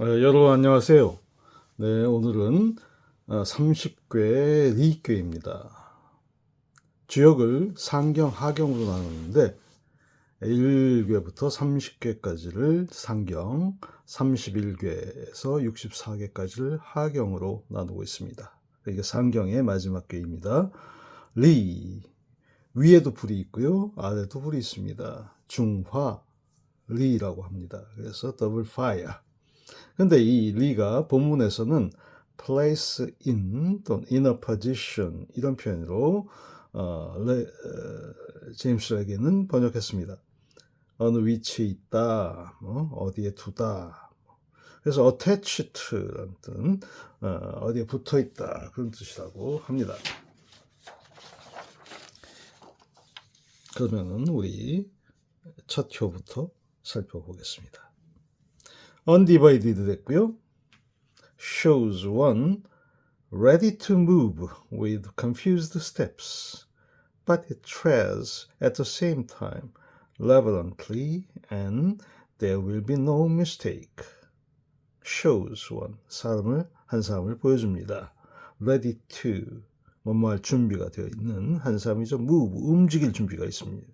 어, 여러분 안녕하세요. 네, 오늘은 어, 30궤 리궤입니다. 주역을 상경, 하경으로 나누는데 1궤부터 30궤까지를 상경, 31궤에서 64궤까지를 하경으로 나누고 있습니다. 이게 상경의 마지막 궤입니다. 리 위에도 불이 있고요, 아래도 불이 있습니다. 중화 리라고 합니다. 그래서 더블 파이어. 근데 이 리가 본문에서는 place in 또는 in a position 이런 표현으로 어, 레, 어, 제임스에게는 번역했습니다. 어느 위치에 있다, 뭐, 어디에 두다. 그래서 attach to라는 뜻은 어, 어디에 붙어 있다 그런 뜻이라고 합니다. 그러면은 우리 첫 효부터 살펴보겠습니다. undivided 됐고요. shows one ready to move with confused steps, but it treads at the same time reverently and there will be no mistake. shows one 사람을 한 사람을 보여줍니다. ready to 뭐뭐 할 준비가 되어 있는 한 사람이죠. move 움직일 준비가 있습니다.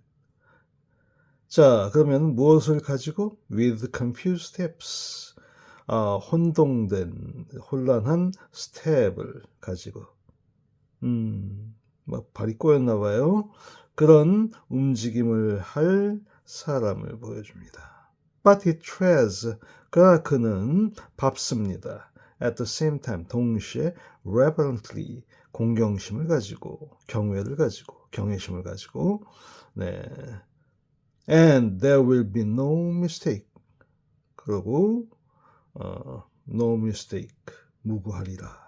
자, 그러면 무엇을 가지고? with confused steps. 아, 혼동된, 혼란한 스텝을 가지고. 음, 막 발이 꼬였나 봐요. 그런 움직임을 할 사람을 보여줍니다. But he treads. 그러나 그는 밟습니다. At the same time, 동시에 reverently, 공경심을 가지고, 경외를 가지고, 경외심을 가지고, 네, and there will be no mistake. 그리고 어, no mistake 무구하리라.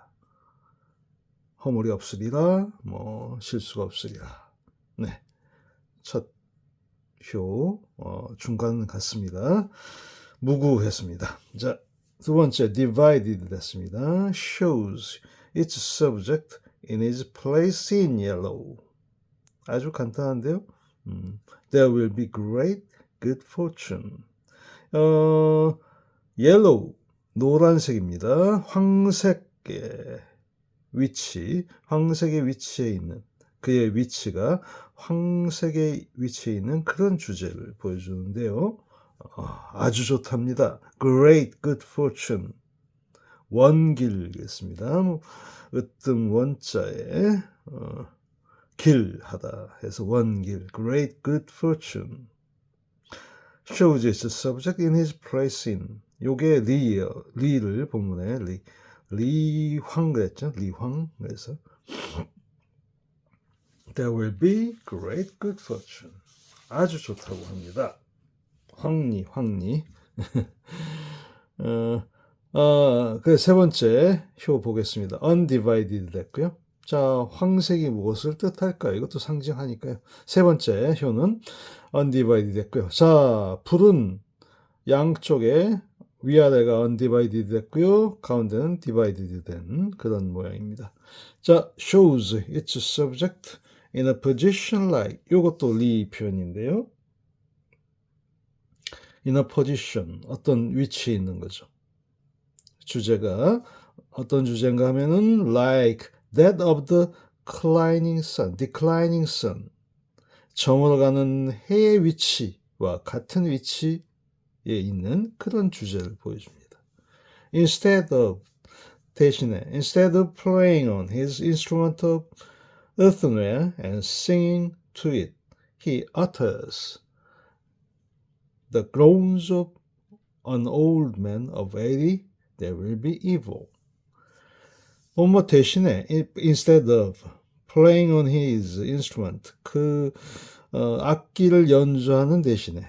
허물이 없으리라. 뭐 실수가 없으리라. 네. 첫 효, 어, 중간 같습니다. 무구했습니다. 자, 두 번째, divided 됐습니다. shows its subject in its place in yellow. 아주 간단한데요. 음, there will be great good fortune. 어, yellow, 노란색입니다. 황색의 위치, 황색의 위치에 있는 그의 위치가 황색의 위치에 있는 그런 주제를 보여주는데요. 어, 아주 좋답니다. Great good fortune. 원길겠습니다. 뭐, 으뜸 원자에 어, 길하다 해서 원길 great good fortune shows its subject in his place in 요게 리예요 리를 본문에 리 리황 그랬죠 리황 그래서 there will be great good fortune 아주 좋다고 합니다 황리 황리 어, 어, 그세 번째 효 보겠습니다 undivided 됐고요 자, 황색이 무엇을 뜻할까요? 이것도 상징하니까요. 세 번째 효는 undivided 됐고요. 자, 불은 양쪽에 위아래가 undivided 됐고요. 가운데는 divided 된 그런 모양입니다. 자, shows its subject in a position like 이것도 리 표현인데요. in a position 어떤 위치에 있는 거죠. 주제가 어떤 주제인가 하면은 like that of the declining sun, declining sun. 저물어가는 해의 위치와 같은 위치에 있는 그런 주제를 보여줍니다. Instead of 대신에 instead of playing on his instrument of earthenware and singing to it, he utters the groans of an old man of eighty. There will be evil. 뭐뭐 대신에 instead of playing on his instrument 그 어, 악기를 연주하는 대신에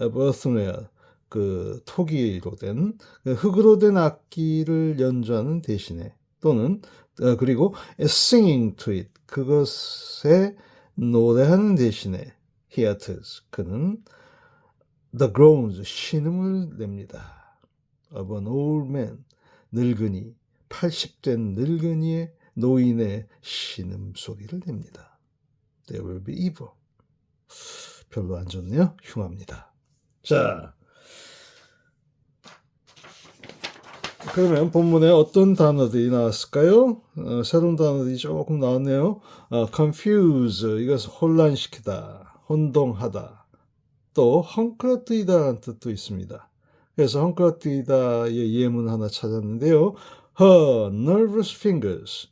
earthenware 그 토기로 된 흙으로 된 악기를 연주하는 대신에 또는 어, 그리고 singing to it 그것에 노래하는 대신에 he utters 그는 the groans 신음을 냅니다 of an old man 늙은이 80된 늙은이의 노인의 신음 소리를 냅니다. There will be evil. 별로 안 좋네요. 흉합니다. 자, 그러면 본문에 어떤 단어들이 나왔을까요? 어, 새로운 단어들이 조금 나왔네요. 어, confuse 이것은 혼란시키다, 혼동하다. 또 헝클어뜨리다라는 뜻도 있습니다. 그래서 헝클어뜨리다의 예문 하나 찾았는데요. Her nervous fingers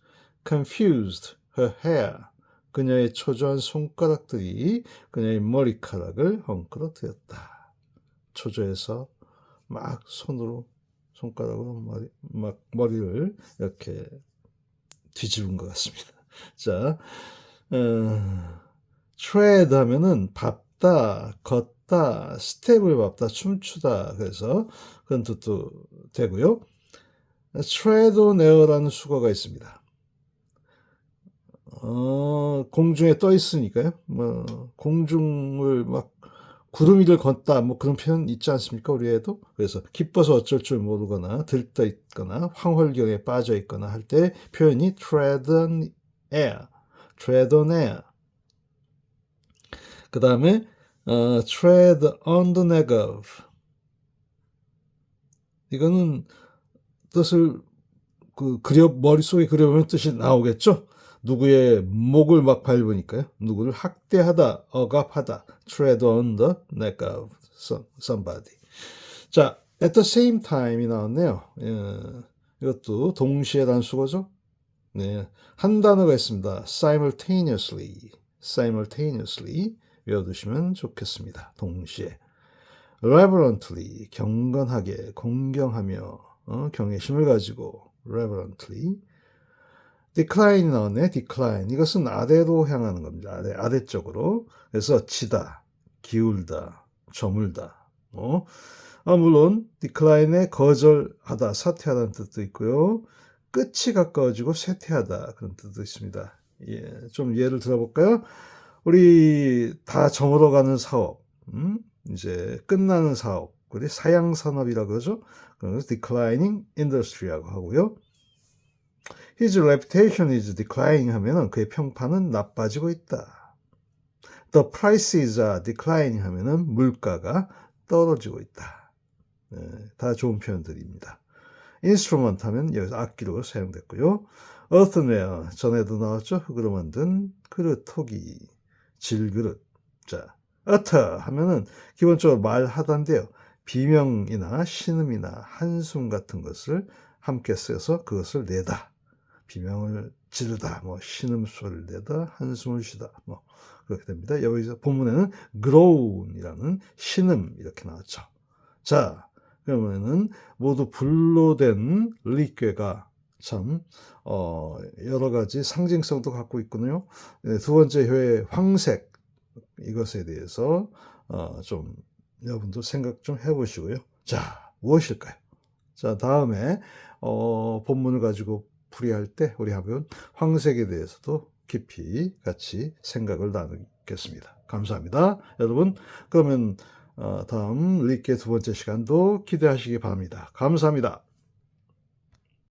confused her hair. 그녀의 초조한 손가락들이 그녀의 머리카락을 헝클어뜨렸다. 초조해서 막 손으로 손가락으로 머리, 막 머리를 이렇게 뒤집은 것 같습니다. 자, 어, tread 하면은 밟다, 걷다, 스텝을 밟다, 춤추다. 그래서 그런 뜻도 되고요. Air라는 수거가 있습니다. 어, 공중에 떠 있으니까요. 뭐, 공중을 막 구름 위를 걷다 뭐 그런 표현 있지 않습니까 우리에도 그래서 기뻐서 어쩔 줄 모르거나 들떠 있거나 황홀경에 빠져 있거나 할 때 표현이 tread on air, tread on air. 그 다음에 어, tread on the of 이거는 뜻을 그 그려 머릿속에 그려보면 뜻이 나오겠죠. 누구의 목을 막 밟으니까요. 누구를 학대하다, 억압하다. tread on the neck of some- somebody. 자, at the same time이 나왔네요. 예, 이것도 동시에란 수거죠. 네, 한 단어가 있습니다. simultaneously, simultaneously 외워두시면 좋겠습니다. 동시에. reverently, 경건하게, 공경하며, 어, 경외심을 가지고, reverently. decline이 나왔네. decline. 이것은 아래로 향하는 겁니다. 아래, 아래 쪽으로. 그래서 지다, 기울다, 저물다. 어? 아, 물론 decline에 거절하다, 사퇴하다는 뜻도 있고요. 끝이 가까워지고 쇠퇴하다 그런 뜻도 있습니다. 예, 좀 예를 들어볼까요? 우리 다 저물어가는 사업, 음? 이제 끝나는 사업, 우리 사양 산업이라 그러죠. 그래서 declining industry라고 하고요. His reputation is declining 하면은 그의 평판은 나빠지고 있다. The prices are declining 하면은 물가가 떨어지고 있다. 네, 다 좋은 표현들입니다. instrument 하면 여기서 악기로 사용됐고요. earthenware 전에도 나왔죠. 흙으로 만든 그릇, 토기, 질그릇. 자, utter 하면은 기본적으로 말하다인데요. 비명이나 신음이나 한숨 같은 것을 함께 써서 그것을 내다. 비명을 지르다, 뭐 신음 소리를 내다, 한숨을 쉬다, 뭐 그렇게 됩니다. 여기서 본문에는 groan이라는 신음 이렇게 나왔죠. 자, 그러면은 모두 불로 된 리괴가 참 어, 여러 가지 상징성도 갖고 있군요. 네, 두 번째 효의 황색 이것에 대해서 어, 좀 여러분도 생각 좀 해보시고요. 자, 무엇일까요? 자, 다음에 어, 본문을 가지고 풀이할 때 우리 한번 황색에 대해서도 깊이 같이 생각을 나누겠습니다. 감사합니다. 여러분, 그러면 어, 다음 리께 두 번째 시간도 기대하시기 바랍니다. 감사합니다.